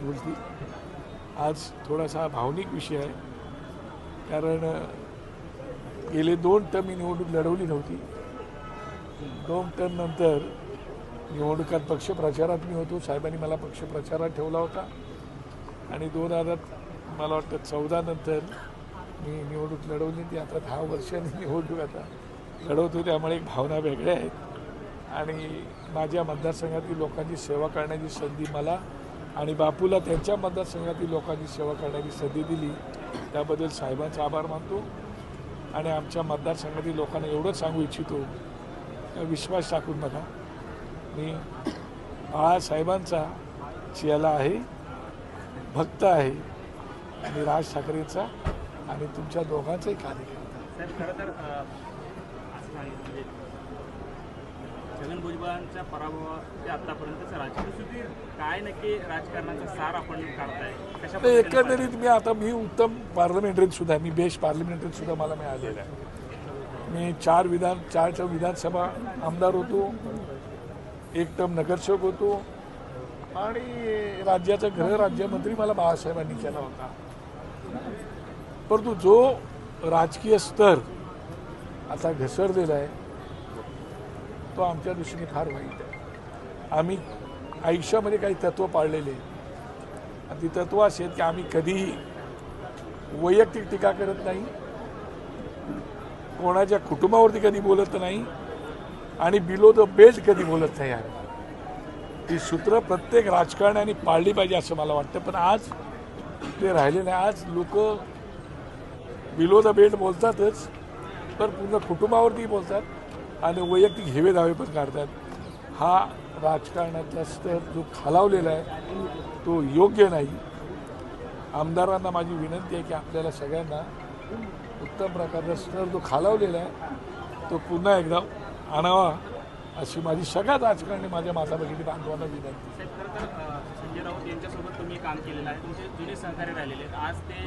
गोष्टी. आज थोडासा भावनिक विषय आहे. कारण गेले दोन टर्म मी निवडणूक लढवली नव्हती. दोन टर्म नंतर निवडणुकात पक्षप्रचारात मी होतो. साहेबांनी मला पक्षप्रचारात ठेवला होता. आणि दोन हजार मला वाटतं चौदा नंतर मी निवडणूक लढवली. ती आता दहा वर्षांनी निवडणूक आता लढवतो त्यामुळे एक भावना वेगळ्या आहेत. आणि माझ्या मतदारसंघातील लोकांची सेवा करण्याची संधी मला आणि बापूला त्यांच्या मतदारसंघातील लोकांची सेवा करण्याची संधी दिली. त्याबद्दल साहेबांचा आभार मानतो. आणि आमच्या मतदारसंघातील लोकांना एवढंच सांगू इच्छितो. विश्वास टाकून बघा. मी बाळासाहेबांचा चेला आहे भक्त आहे आणि राज ठाकरेंचा आणि तुमच्या दोघांचाही कार्यकर्ता साहेब खरं तर अ, असं सांगितलं म्हणजे छगन भुजबळांच्या पराभवाचे आतापर्यंतचं राजकीय स्थिती काय नक्की राजकारणाचा सार आपण काढताय? कशा एकंदरीत मी आता मी उत्तम पार्लमेंटरीत सुद्धा आहे. मी बेस्ट पार्लमेंटरीत सुद्धा मला मिळालेलं आहे. मी चार विधान चारच्या विधानसभा आमदार होतो एक टर्म नगरसेवक होतो आणि राज्याचा गृहराज्यमंत्री मला बाळासाहेबांनी केला होता. परंतु जो राजकीय स्तर आता घसरलेला आहे तो आमच्या दृष्टीने फार वाईट आहे. आम्ही आयुष्यामध्ये काही तत्त्व पाळलेले. आहेत. आणि ती तत्व अशी आहेत की आम्ही कधीही वैयक्तिक टीका करत नाही. कोणाच्या कुटुंबावरती कधी बोलत नाही. आणि बिलो द बेल्ट कधी बोलत नाही आम्ही. ती सूत्र प्रत्येक राजकारण्याने पाळली पाहिजे असं मला वाटतं. पण आज ते राहिले नाही. आज लोक बिलो द बेल्ट बोलतातच. पण पूर्ण कुटुंबावरती बोलतात. आणि वैयक्तिक हेवे दावे पण काढतात. हा राजकारणातला स्तर जो खालावलेला आहे तो योग्य नाही. आमदारांना माझी विनंती आहे की आपल्याला सगळ्यांना उत्तम प्रकारचा स्तर जो खालावलेला आहे तो पुन्हा एकदा आणावा अशी माझी सगळ्यात राजकारणी माझ्या माता भगिनी बांधवांना विनंती संजय राऊत यांच्यासोबत तुम्ही काम केलेलं आहे. तुमचे जुने सहकारी राहिलेले आहेत. आज ते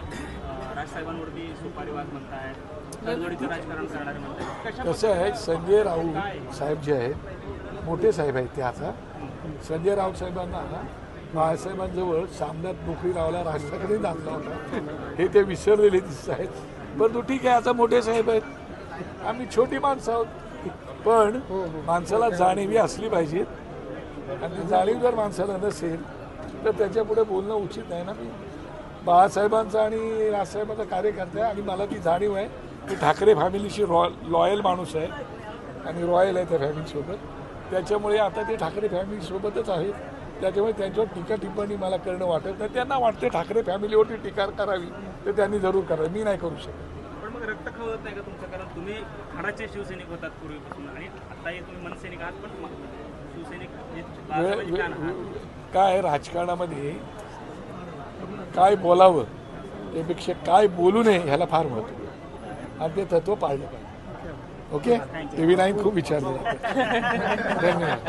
राजसाहेबांवरती सुपारीवाद म्हणतायत तडजोडीचं राजकारण करणारे म्हणतायत. कशा कसं आहे संजय राऊत साहेब जे आहेत मोठे साहेब आहेत ते आता. संजय राऊत साहेबांना ना बाळासाहेबांजवळ सामन्यात नोकरी लावायला राज ठाकरे घातला होता हे ते विसरलेले दिसत आहेत. परंतु ठीक आहे आता मोठे साहेब आहेत. आम्ही छोटी माणसं आहोत. पण माणसाला जाणीवी असली पाहिजेत आणि ती जाणीव जर माणसाला नसेल तर त्याच्यापुढे बोलणं उचित नाही ना मी. बाळासाहेबांचा आणि राजसाहेबांचा कार्यकर्ता आहे आणि मला ती जाणीव आहे की ठाकरे फॅमिलीशी रॉ लॉयल माणूस आहे आणि रॉयल आहे त्या फॅमिलीसोबत. त्याच्यामुळे आता ते ठाकरे फॅमिलीसोबतच आहेत. त्याच्यामुळे त्यांच्यावर टीका टिप्पणी मला करणं वाटत नाही. त्यांना वाटते ठाकरे फॅमिलीवरती टीका करावी तर त्यांनी जरूर करावी. मी नाही करू शकत. पण मग रक्त खवळत नाही का तुमचं? कारण तुम्ही खडाचे शिवसैनिक होतात पूर्वीपासून आणि आताही तुम्ही मनसैनिक आहात पण शिवसैनिक काय राजकारणामध्ये काय बोलावं त्यापेक्षा काय बोलू नये ह्याला फार महत्त्व आणि ते तत्व पाळलं पाहिजे. ओके? टी व्ही नाईन खूप विचारलं धन्यवाद.